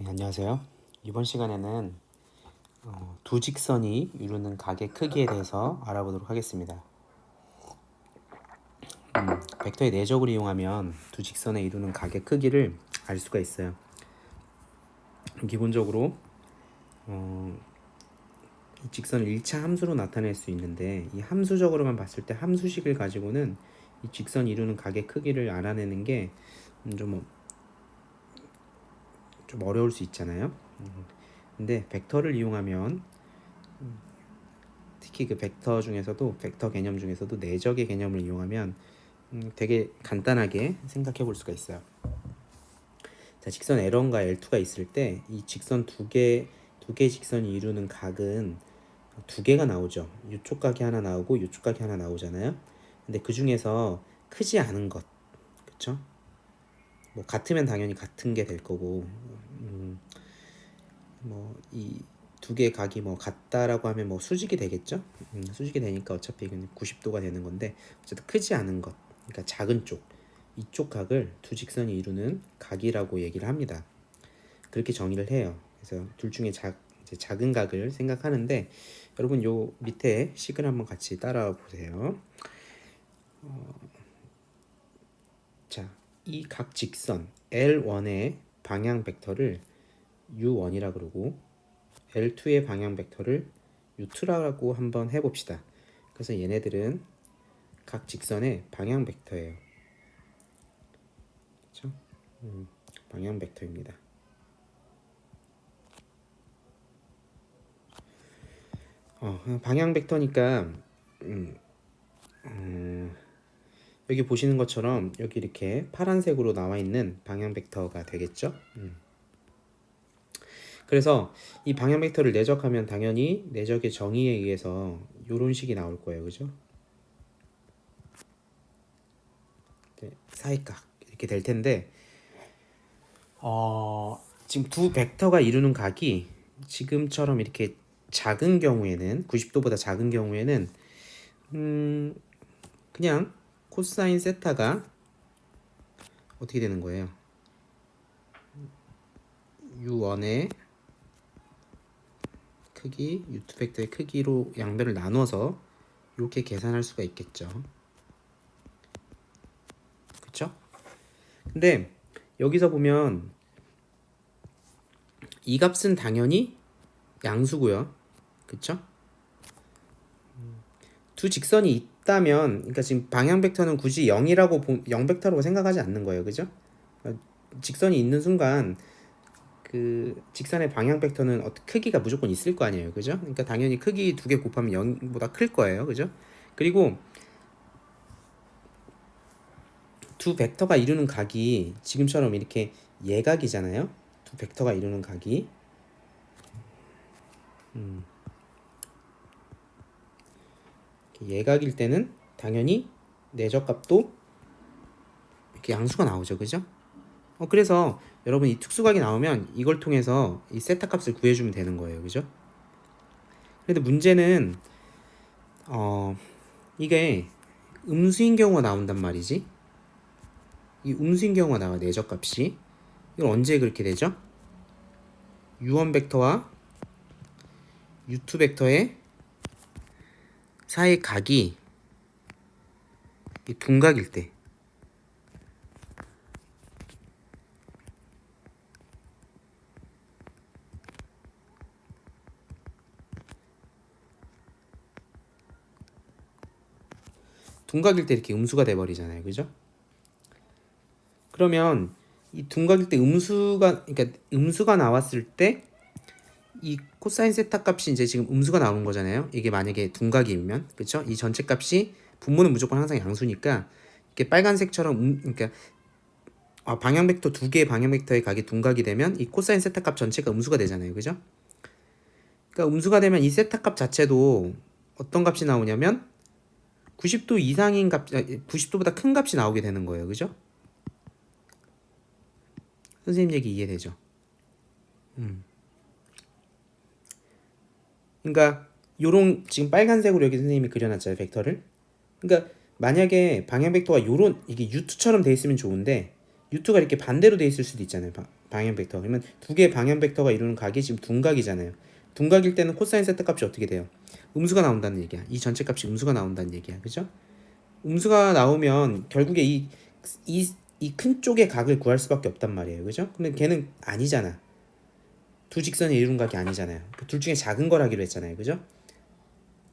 네, 안녕하세요. 이번 시간에는 어, 두 직선이 이루는 각의 크기에 대해서 알아보도록 하겠습니다. 음, 벡터의 내적을 이용하면 두 직선에 이루는 각의 크기를 알 수가 있어요. 기본적으로 어, 이 직선을 1차 함수로 나타낼 수 있는데 이 함수적으로만 봤을 때 함수식을 가지고는 이 직선이 이루는 각의 크기를 알아내는 게좀 좀 어려울 수 있잖아요. 음, 근데 벡터를 이용하면 음, 특히 그 벡터 중에서도 벡터 개념 중에서도 내적의 개념을 이용하면 음, 되게 간단하게 생각해 볼 수가 있어요. 자, 직선 L1과 L2가 있을 때 이 직선 두 개, 두 개 직선이 이루는 각은 두 개가 나오죠. 이쪽 각이 하나 나오고 이쪽 각이 하나 나오잖아요. 근데 그 중에서 크지 않은 것, 그쵸? 뭐 같으면 당연히 같은 게 될 거고, 음, 뭐 이 두 개 각이 뭐 같다라고 하면 뭐 수직이 되겠죠? 음, 수직이 되니까 어차피 이건 90도가 되는 건데 어쨌든 크지 않은 것, 그러니까 작은 쪽, 이쪽 각을 두 직선이 이루는 각이라고 얘기를 합니다. 그렇게 정의를 해요. 그래서 둘 중에 작, 작은 각을 생각하는데 여러분 요 밑에 식을 한번 같이 따라 보세요. 어, 자, 이 각 직선 L1의 방향 벡터를 U1이라 그러고 L2의 방향 벡터를 U2라고 한번 해봅시다. 그래서 얘네들은 각 직선의 방향 벡터예요. 그렇죠? 음, 방향 벡터입니다. 어, 방향 벡터니까 음, 음, 여기 보시는 것처럼 여기 이렇게 파란색으로 나와 있는 방향 벡터가 되겠죠. 음. 그래서 이 방향 벡터를 내적하면 당연히 내적의 정의에 의해서 이런 식이 나올 거예요. 그죠? 네, 사이각 이렇게 될 텐데 어, 지금 두 벡터가 이루는 각이 지금처럼 이렇게 작은 경우에는 90도보다 작은 경우에는 음, 그냥 코사인 세타가 어떻게 되는 거예요? u1의 크기, u2 벡터의 크기로 양변을 나눠서 이렇게 계산할 수가 있겠죠. 그쵸? 근데 여기서 보면 이 값은 당연히 양수고요. 그쵸? 두 직선이 있다면 그러니까 지금 방향 벡터는 굳이 0이라고 0 벡터라고 생각하지 않는 거예요. 그죠? 직선이 있는 순간 그 직선의 방향 벡터는 크기가 무조건 있을 거 아니에요. 그죠? 그러니까 당연히 크기 두 개 곱하면 0보다 클 거예요. 그죠? 그리고 두 벡터가 이루는 각이 지금처럼 이렇게 예각이잖아요. 두 벡터가 이루는 각이 음. 예각일 때는 당연히 내적값도 이렇게 양수가 나오죠. 그죠? 어, 그래서 여러분 이 특수각이 나오면 이걸 통해서 이 세타 값을 구해주면 되는 거예요. 그죠? 근데 문제는 어 이게 음수인 경우가 나온단 말이지. 이 음수인 경우가 나와 내적 값이 이걸 언제 그렇게 되죠? u1 벡터와 u2 벡터의 사이 각이 이 둔각일 때 둔각일 때 이렇게 음수가 돼 버리잖아요. 그죠? 그러면 이 둔각일 때 음수가 그러니까 음수가 나왔을 때 이 코사인 세타 값이 이제 지금 음수가 나오는 거잖아요. 이게 만약에 둔각이면 그렇죠? 이 전체 값이 분모는 무조건 항상 양수니까 이렇게 빨간색처럼 음, 그러니까 아, 방향 벡터 두 개의 방향 벡터의 각이 둔각이 되면 이 코사인 세타 값 전체가 음수가 되잖아요. 그죠? 그러니까 음수가 되면 이 세타 값 자체도 어떤 값이 나오냐면 90도 이상인 값, 90도보다 큰 값이 나오게 되는 거예요. 그죠? 선생님 얘기 이해되죠? 음. 그러니까 요런 지금 빨간색으로 여기 선생님이 그려놨잖아요. 벡터를. 그러니까 만약에 방향 벡터가 요런 이게 U2처럼 돼 있으면 좋은데 U2가 이렇게 반대로 돼 있을 수도 있잖아요. 방향 벡터. 그러면 두 개의 방향 벡터가 이루는 각이 지금 둔각이잖아요. 둔각일 때는 코사인 세타 값이 어떻게 돼요? 음수가 나온다는 얘기야. 이 전체 값이 음수가 나온다는 얘기야. 그죠? 음수가 나오면 결국에 이 이 이 큰 쪽의 각을 구할 수밖에 없단 말이에요. 그죠? 그러면 걔는 아니잖아. 두 직선이 이룬 각이 아니잖아요. 그 둘 중에 작은 걸 하기로 했잖아요. 그죠?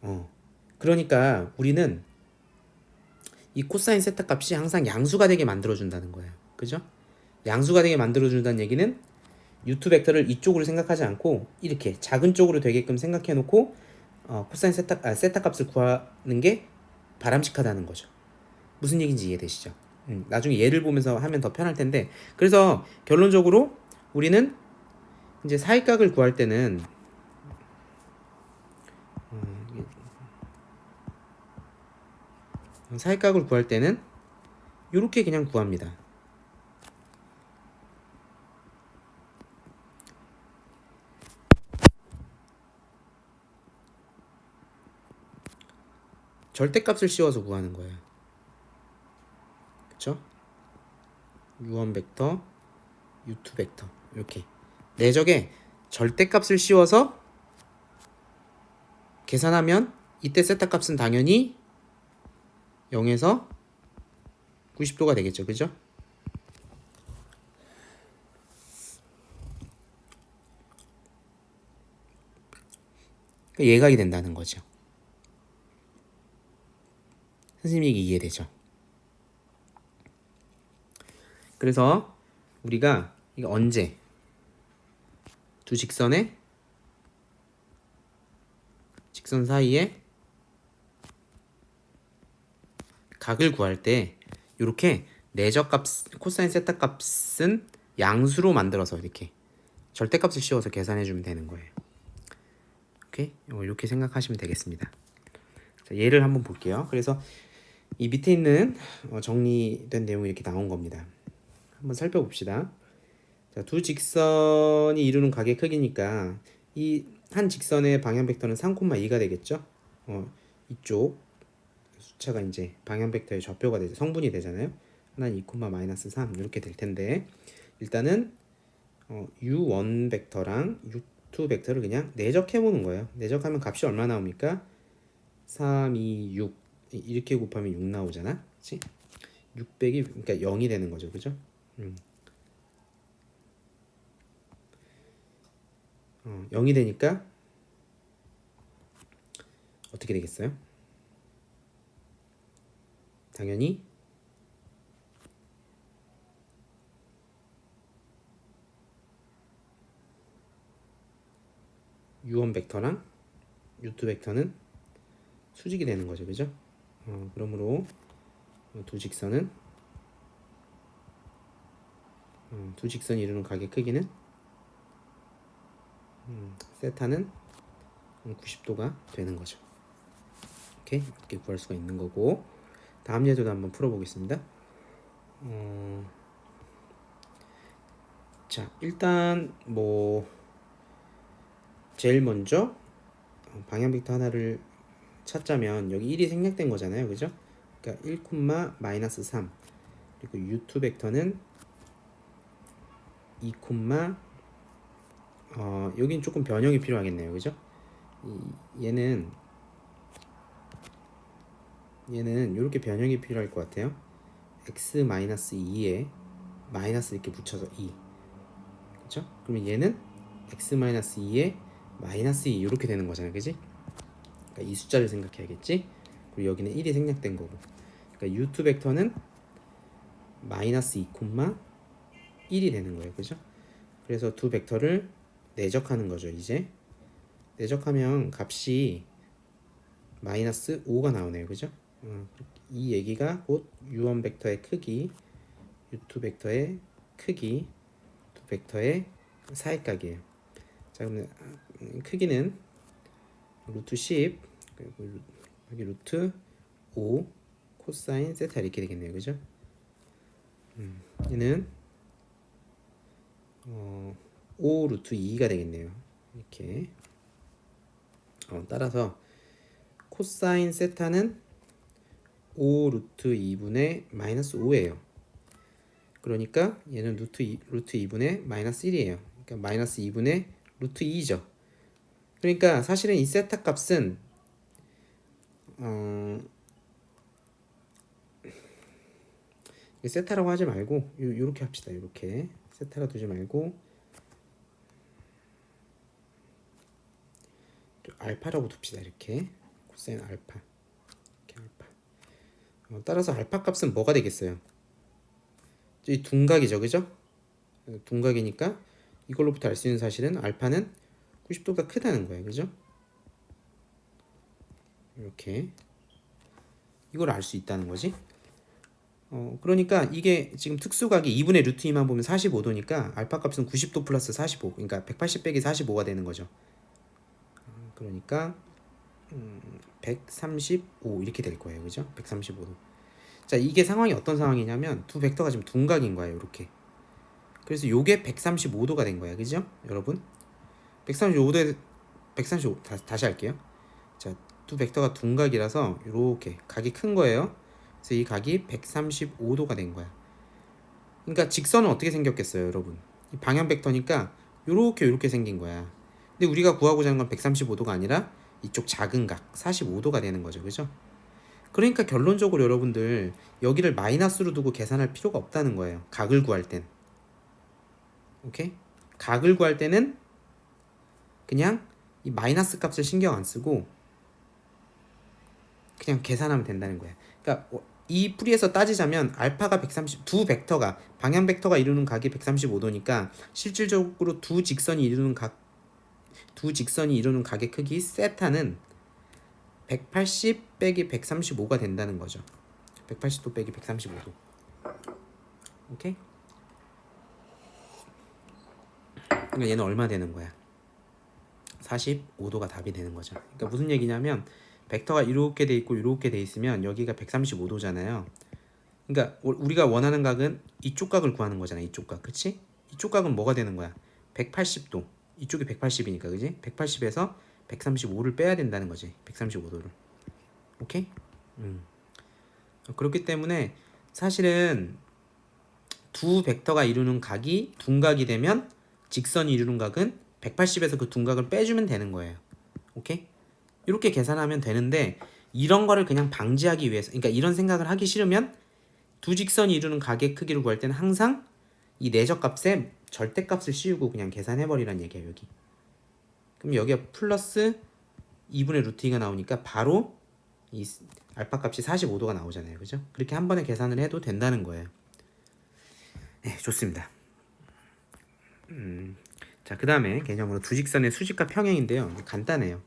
어. 그러니까 우리는 이 코사인 세타 값이 항상 양수가 되게 만들어 준다는 거예요. 그죠? 양수가 되게 만들어 준다는 얘기는 유투 벡터를 이쪽으로 생각하지 않고 이렇게 작은 쪽으로 되게끔 생각해 놓고 어, 코사인 세타 아, 세타 값을 구하는 게 바람직하다는 거죠. 무슨 얘기인지 이해되시죠? 음, 나중에 예를 보면서 하면 더 편할 텐데 그래서 결론적으로 우리는 이제 사익각을 구할 때는 어, 이게- 사익각을 구할 때는 이렇게 그냥 구합니다. 절대값을 씌워서 구하는 거예요. 그쵸? u1 벡터, u2 벡터 이렇게 내적에 절대값을 씌워서 계산하면 이때 세타 값은 당연히 0에서 90도가 되겠죠. 그죠? 그러니까 예각이 된다는 거죠. 선생님 얘기 이해되죠? 그래서 우리가 이거 언제 두 직선의 직선 사이에 각을 구할 때 이렇게 내적 값 코사인 세타 값은 양수로 만들어서 이렇게 절대값을 씌워서 계산해 주면 되는 거예요. 오케이 이렇게 생각하시면 되겠습니다. 자, 예를 한번 볼게요. 그래서 이 밑에 있는 어, 정리된 내용이 이렇게 나온 겁니다. 한번 살펴봅시다. 자, 두 직선이 이루는 각의 크기니까 이 한 직선의 방향 벡터는 3,2가 되겠죠? 어, 이쪽 숫자가 이제 방향 벡터의 좌표가 되죠. 성분이 되잖아요. 하나는 2, 마이너스 3 이렇게 될 텐데 일단은 어, u1 벡터랑 u2 벡터를 그냥 내적해 보는 거예요. 내적하면 값이 얼마 나옵니까? 3, 2, 6 이- 이렇게 곱하면 6 나오잖아. 그렇지? 600이 그러니까 0이 되는 거죠. 그죠? 음. 어, 0이 되니까 어떻게 되겠어요? 당연히 u1 벡터랑 u2 벡터는 수직이 되는 거죠. 그죠? 어, 그러므로 두 직선은 어, 두 직선이 이루는 각의 크기는 음, 세타는 90도가 되는 거죠. 이렇게 이렇게 구할 수가 있는 거고 다음 예제도 한번 풀어보겠습니다. 어, 자 일단 뭐 제일 먼저 어, 방향 벡터 하나를 찾자면 여기 1이 생략된 거잖아요, 그죠? 그러니까 1, 마이너스 3 그리고 u2 벡터는 2, 어 여긴 조금 변형이 필요하겠네요, 그죠? 이, 얘는 얘는 이렇게 변형이 필요할 것 같아요. x 마이너스 2에 마이너스 이렇게 붙여서 2 그렇죠? 그러면 얘는 x 마이너스 2에 마이너스 2 이렇게 되는 거잖아요, 그지? 그러니까 이 숫자를 생각해야겠지. 그리고 여기는 1이 생략된 거고. 그러니까 u2 벡터는 마이너스 2, 1이 되는 거예요, 그죠? 그래서 두 벡터를 내적하는 거죠, 이제. 내적하면 값이 마이너스 5가 나오네요, 그죠? 어, 이 얘기가 곧 u1 벡터의 크기, u2 벡터의 크기, 두 벡터의 사이각이에요. 자, 그러면 음, 크기는 루트 10 그리고 루- 여기 루트 5 코사인 세타 이렇게 되겠네요, 그죠? 음, 얘는 어, 5 루트 2가 되겠네요. 이렇게 어, 따라서 코사인 세타는 5 루트 2분의 마이너스 5예요. 그러니까 얘는 루트 2, 루트 2분의 마이너스 1이에요. 그러니까 마이너스 2분의 루트 2죠. 그러니까 사실은 이 세타 값은 어 세타라고 하지 말고 요, 요렇게 합시다. 요렇게 세타라 두지 말고 좀 알파라고 둡시다. 이렇게 코사인 알파 이렇게 알파 어, 따라서 알파 값은 뭐가 되겠어요? 이 둔각이죠, 그죠? 어, 둔각이니까 이걸로부터 알 수 있는 사실은 알파는 90도가 크다는 거예요, 그죠? 이렇게 이걸 알 수 있다는 거지. 어, 그러니까 이게 지금 특수각이 2분의 루트 2만 보면 45도니까 알파 값은 90도 플러스 45, 그러니까 180 빼기 45가 되는 거죠. 어, 그러니까 음, 135 이렇게 될 거예요, 그죠? 135도. 자, 이게 상황이 어떤 상황이냐면 두 벡터가 지금 둔각인 거예요, 이렇게. 그래서 요게 135도가 된 거야, 그죠? 여러분? 135도에 135 다, 다시 할게요. 자, 두 벡터가 둔각이라서 이렇게 각이 큰 거예요. 그래서 이 각이 135도가 된 거야. 그러니까 직선은 어떻게 생겼겠어요, 여러분? 이 방향 벡터니까 요렇게 요렇게 생긴 거야. 근데 우리가 구하고자 하는 건 135도가 아니라 이쪽 작은 각 45도가 되는 거죠. 그죠? 그러니까 결론적으로 여러분들 여기를 마이너스로 두고 계산할 필요가 없다는 거예요. 각을 구할 땐. 오케이? 각을 구할 때는 그냥 이 마이너스 값을 신경 안 쓰고 그냥 계산하면 된다는 거야. 그러니까 어, 이 풀이에서 따지자면 알파가 130, 두 벡터가 방향 벡터가 이루는 각이 135도니까 실질적으로 두 직선이 이루는 각, 두 직선이 이루는 각의 크기 세타는 180 빼기 135가 된다는 거죠. 180도 빼기 135도. 오케이? 그러니까 얘는 얼마 되는 거야? 45도가 답이 되는 거죠. 그러니까 무슨 얘기냐면 벡터가 이렇게 돼 있고 이렇게 돼 있으면 여기가 135도잖아요. 그러니까 우- 우리가 원하는 각은 이쪽 각을 구하는 거잖아. 이쪽 각. 그렇지? 이쪽 각은 뭐가 되는 거야? 180도. 이쪽이 180이니까. 그지? 180에서 135를 빼야 된다는 거지. 135도를. 오케이? 음. 그렇기 때문에 사실은 두 벡터가 이루는 각이 둔각이 되면 직선이 이루는 각은 180에서 그 둔각을 빼주면 되는 거예요. 오케이? 이렇게 계산하면 되는데 이런 거를 그냥 방지하기 위해서 그러니까 이런 생각을 하기 싫으면 두 직선이 이루는 각의 크기를 구할 때는 항상 이 내적값에 절대값을 씌우고 그냥 계산해 버리란 얘기야 여기. 그럼 여기가 플러스 2분의 루트 2가 나오니까 바로 이 알파 값이 45도가 나오잖아요. 그죠? 그렇게 한 번에 계산을 해도 된다는 거예요. 네, 좋습니다. 음, 자, 그 다음에 개념으로 두 직선의 수직과 평행인데요. 간단해요.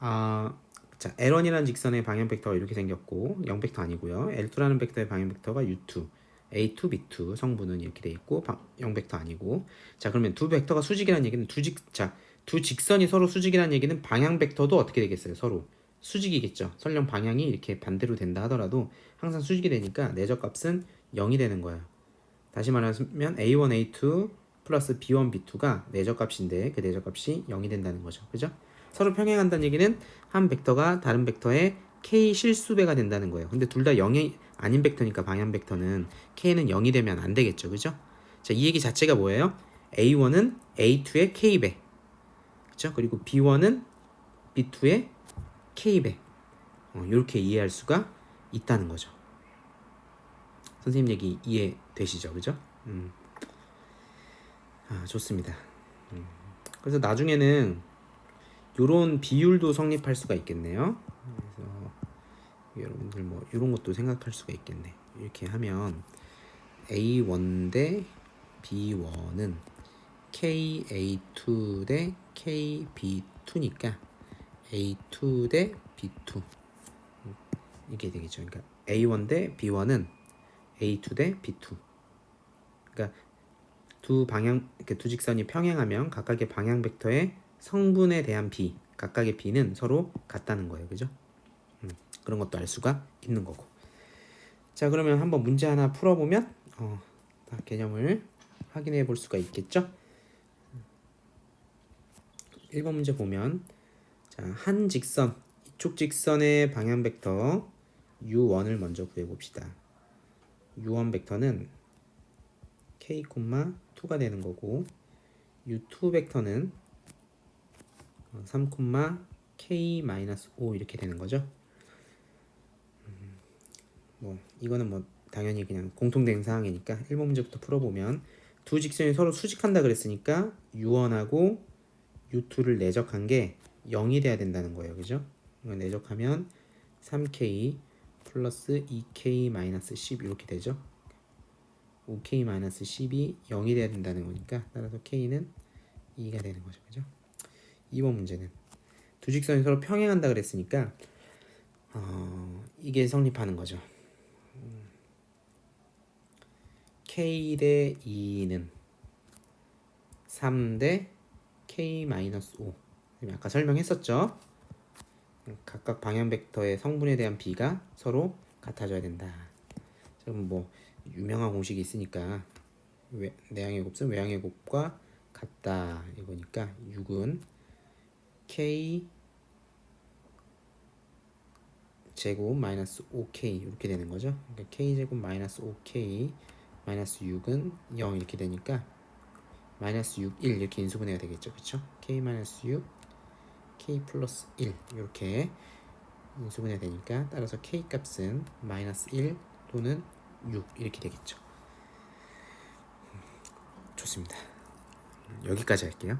아, 자, L1이라는 직선의 방향 벡터가 이렇게 생겼고 0 벡터 아니고요. L2라는 벡터의 방향 벡터가 U2, A2, B2 성분은 이렇게 돼 있고 0 벡터 아니고 자, 그러면 두 벡터가 수직이라는 얘기는 두 직, 자, 두 직선이 서로 수직이라는 얘기는 방향 벡터도 어떻게 되겠어요? 서로 수직이겠죠. 설령 방향이 이렇게 반대로 된다 하더라도 항상 수직이 되니까 내적 값은 0이 되는 거예요. 다시 말하면 A1, A2 플러스 B1, B2가 내적 값인데 그 내적 값이 0이 된다는 거죠. 그죠? 서로 평행한다는 얘기는 한 벡터가 다른 벡터의 k 실수배가 된다는 거예요. 근데 둘 다 0이 아닌 벡터니까 방향 벡터는 k는 0이 되면 안 되겠죠. 그죠? 자, 이 얘기 자체가 뭐예요? A1은 A2의 k배. 그죠? 그리고 B1은 B2의 k배. 어, 이렇게 이해할 수가 있다는 거죠. 선생님 얘기 이해되시죠? 그죠? 음. 아, 좋습니다. 음. 그래서 나중에는 요런 비율도 성립할 수가 있겠네요. 그래서 여러분들 뭐 이런 것도 생각할 수가 있겠네. 이렇게 하면 A1 대 B1은 KA2 대 KB2니까 A2 대 B2 이게 되겠죠. 그러니까 A1 대 B1은 A2 대 B2. 그러니까 두 방향 두 직선이 평행하면 각각의 방향 벡터의 성분에 대한 b 각각의 b는 서로 같다는 거예요, 그죠? 음, 그런 것도 알 수가 있는 거고. 자, 그러면 한번 문제 하나 풀어 보면 어, 다 개념을 확인해 볼 수가 있겠죠? 1번 문제 보면 자, 한 직선 이쪽 직선의 방향 벡터 u1을 먼저 구해 봅시다. u1 벡터는 k, 2가 되는 거고 u2 벡터는 3, k 마이너스 5 이렇게 되는 거죠. 음, 뭐 이거는 뭐 당연히 그냥 공통된 사항이니까 1번 문제부터 풀어보면 두 직선이 서로 수직한다 그랬으니까 u1하고 u2를 내적한 게 0이 돼야 된다는 거예요. 그죠? 내적하면 3k 플러스 2k 마이너스 10 이렇게 되죠. 5k 마이너스 10이 0이 돼야 된다는 거니까 따라서 k는 2가 되는 거죠. 그죠? 2번 문제는 두 직선이 서로 평행한다 그랬으니까 어, 이게 성립하는 거죠. 음, k 대 2는 3 대 k 마이너스 5 아까 설명했었죠. 각각 방향 벡터의 성분에 대한 비가 서로 같아져야 된다. 그럼 뭐 유명한 공식이 있으니까 외, 내향의 곱은 외향의 곱과 같다 이거니까 6은 k 제곱 마이너스 5k 이렇게 되는 거죠. 그러니까 k 제곱 마이너스 5k 마이너스 6은 0 이렇게 되니까 마이너스 6, 1 이렇게 인수분해가 되겠죠. 그렇죠? k 마이너스 6, k 플러스 1 이렇게 인수분해 되니까 따라서 k 값은 마이너스 1 또는 6 이렇게 되겠죠. 좋습니다. 여기까지 할게요.